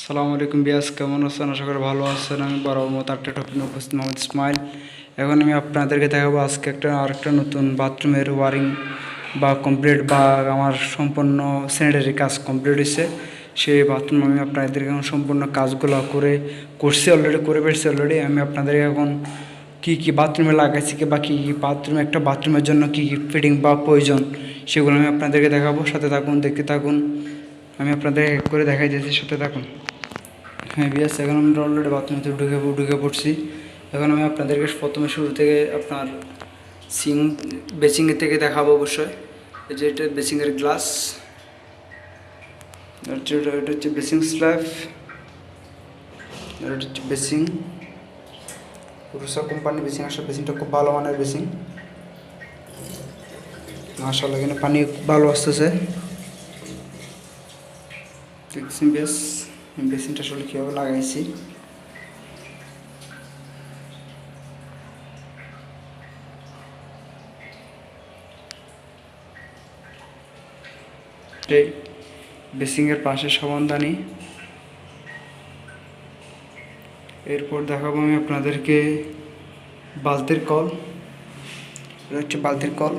সালামু আলাইকুম বিয়াস, কেমন আছেন? আশা করি ভালো আছেন। আমি বড় মতো একটা টপিক উপস্থিত, মোহাম্মদ ইসমাইল। এখন আমি আপনাদেরকে দেখাবো আজকে একটা, আরেকটা নতুন বাথরুমের ওয়ারিং বা কমপ্লিট বা আমার সম্পূর্ণ স্যানিটারি কাজ কমপ্লিট হয়েছে। সেই বাথরুম আমি আপনাদেরকে এখন সম্পূর্ণ কাজগুলো করে, করছি অলরেডি করে ফেলছি অলরেডি আমি আপনাদেরকে এখন কী কী বাথরুমে লাগাইছি কি বা কী কী বাথরুমে একটা বাথরুমের জন্য কী কী ফিটিং বা প্রয়োজন, সেগুলো আমি আপনাদেরকে দেখাবো। সাথে থাকুন, দেখতে থাকুন। আমি আপনাদের করে দেখাই দিয়েছি, সাথে থাকুন। হ্যাঁ বিয়াস, এখন আমরা অলরেডি বাথরুমে ঢুকে ঢুকে পড়ছি। এখন আমি আপনাদেরকে প্রথমে শুরু থেকে আপনার সিং বেসিংয়ের থেকে দেখাবো অবশ্যই। এই যে এটা বেসিংয়ের গ্লাস। এটা হচ্ছে বেসিং স্ল্যাব। হচ্ছে বেসিং। রুসা কোম্পানির বেসিং, আসলে বেসিংটা খুব ভালো মানের বেসিং। মাসাল্লাহ এখানে পানি খুব ভালো আসতেছে। দেখছেন বেশ বেসিনটা আসলে কীভাবে লাগাইছি? বেসিংয়ের পাশে সমানদানি এরপর দেখাবো আমি আপনাদেরকে বালতির কল। এটা হচ্ছে বালতির কল।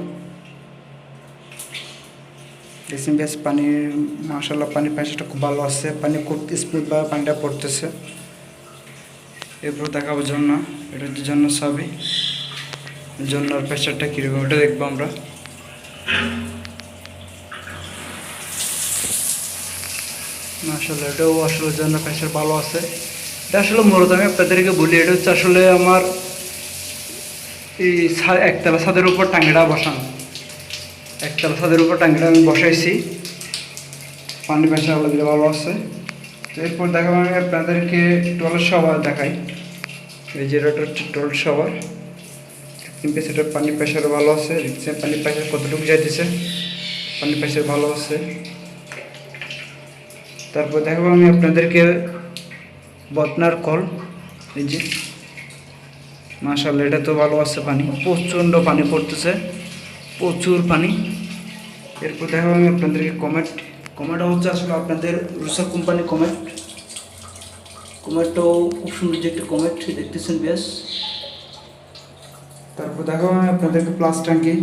বেসিন বেশ পানির মাসাল্লাহ পানির প্রেশারটা খুব ভালো আসছে পানি খুব স্পিড বা পানিটা পড়তেছে এরপর দেখাবো জন্য এটা হচ্ছে ঝর্ণা সবই ঝর্ণার প্রেশারটা কীরকম, ওটা দেখব আমরা। মাসাল্লাহ এটাও আসলে জন্য প্রেশার ভালো আছে। এটা আসলে মূলত আমি আপনাদেরকে বলি, এটা হচ্ছে আসলে আমার এই একতলা ছাদের উপর টাঙ্গিটা বসানো। একতলা ছাদের উপর টাঙ্গিটা আমি বসাইছি। পানি প্রেশার আলাদা ভালো আছে। তো এরপর দেখাবো আমি আপনাদেরকে টয়লেট সবার দেখাই। এই যে টয়লেট সবার কিন্তু সেটা পানি প্রেশার ভালো আছে। দেখছেন পানি প্রেশার কতটুকু যাইতেছে। পানি প্রেশার ভালো আছে। তারপর দেখাবো আমি আপনাদেরকে বতনার কল। এই যে। মাশাল্লাহ এটা তো ভালো আছে পানি। প্রচণ্ড পানি পড়তেছে। প্রচুর পানি। এরপর দেখাবো আমি আপনাদেরকে কমেট কমেটটা হচ্ছে আসলে, আপনাদের রুসা কোম্পানি কমেট কমেটটাও খুব সুন্দর যে একটা কমেট দেখতেছেন বেশ। তারপর দেখাবো আমি আপনাদেরকে প্লাস ট্যাঙ্কি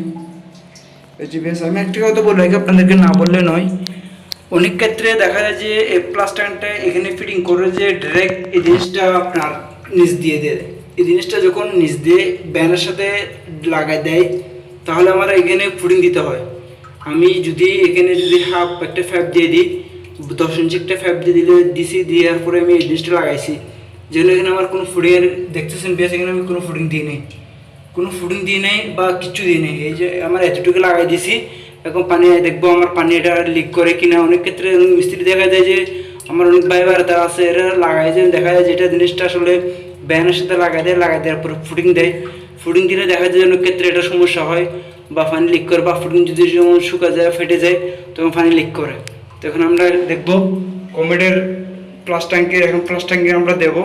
এই যে বেশ, আমি একটা কথা বলে রাখি আপনাদেরকে না বললে নয়। অনেক ক্ষেত্রে দেখা যায় যে এই প্লাস ট্যাঙ্কটা এখানে ফিটিং করে যে ডাইরেক্ট এই জিনিসটা আপনার নিচ দিয়ে দেয়। এই জিনিসটা যখন নিচ দিয়ে ব্যানের সাথে লাগাই দেয়, তাহলে আমার এখানে ফুডিং দিতে হয়। আমি যদি এখানে যদি হাফ একটা ফ্যাপ দিয়ে দিই, দশ ইঞ্চি একটা ফ্যাপ দিয়ে দিলে দিছি দেওয়ার পরে আমি এই জিনিসটা লাগাইছি। যেগুলো এখানে আমার কোনো ফুডিংয়ের দেখতেছেন বেশ এখানে আমি কোনো ফুডিং দিই নাই। কোনো ফুডিং দিই নাই বা কিচ্ছু দিই নেই। এই যে আমার এতটুকু লাগাই দিছি, এখন পানি দেখব আমার পানি এটা লিক করে কিনা। অনেক ক্ষেত্রে মিস্ত্রি দেখা যায় যে, আমার অনেক ভাই বাড়িতে আছে, এরা লাগাই যে দেখা যায় যেটা জিনিসটা আসলে ব্যানের সাথে লাগাই দেয়, লাগাই দেওয়ার পরে ফুডিং দেয়। ফুডিং দিলে দেখা যায় অনেক ক্ষেত্রে এটা সমস্যা হয় বা পানি লিক করে বা ফুডিং যদি যেমন শুকা যায়, ফেটে যায়, তখন পানি লিক করে। তো তখন আমরা দেখব কমেডের প্লাস ট্যাঙ্কের এখন প্লাস ট্যাঙ্কে আমরা দেবো।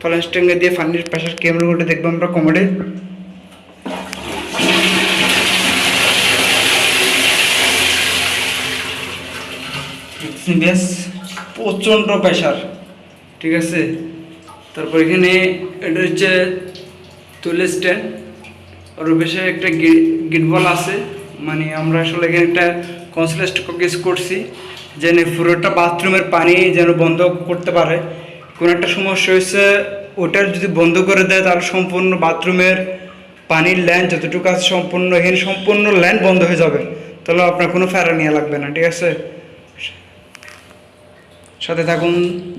প্লাস ট্যাঙ্কে দিয়ে পানির প্রেশার কেমন করে দেখব আমরা কমেডের বেশ, প্রচণ্ড প্রেশার ঠিক আছে? তারপর এখানে এটা হচ্ছে তুলে স্ট্যান্ড। আর একটা গিট বল আছে। মানে আমরা আসলে এখানে একটা কনসিলেস্ট কেস করছি, যেন পুরোটা বাথরুমের পানি যেন বন্ধ করতে পারে। কোনো একটা সমস্যা হয়েছে, ওটার যদি বন্ধ করে দেয়, তাহলে সম্পূর্ণ বাথরুমের পানির লাইন যতটুকু আছে সম্পূর্ণ এখানে সম্পূর্ণ লাইন বন্ধ হয়ে যাবে। তাহলে আপনার কোনো ফেরা নেওয়া লাগবে না, ঠিক আছে? সাথে থাকুন,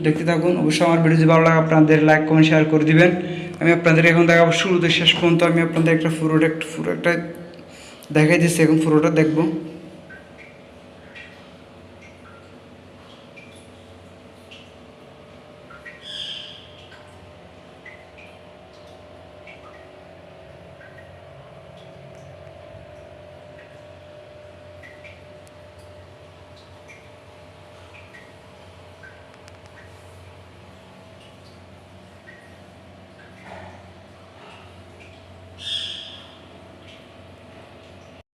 দেখতে থাকুন। অবশ্যই আমার ভিডিও যদি ভালো লাগে, আপনাদের লাইক কমেন্ট শেয়ার করে দিবেন। আমি আপনাদের এখন দেখাবো শুরুতে শেষ পর্যন্ত আমি আপনাদের একটা পুরোটা, একটা পুরো একটা দেখাই দিচ্ছি, এখন পুরোটা দেখব।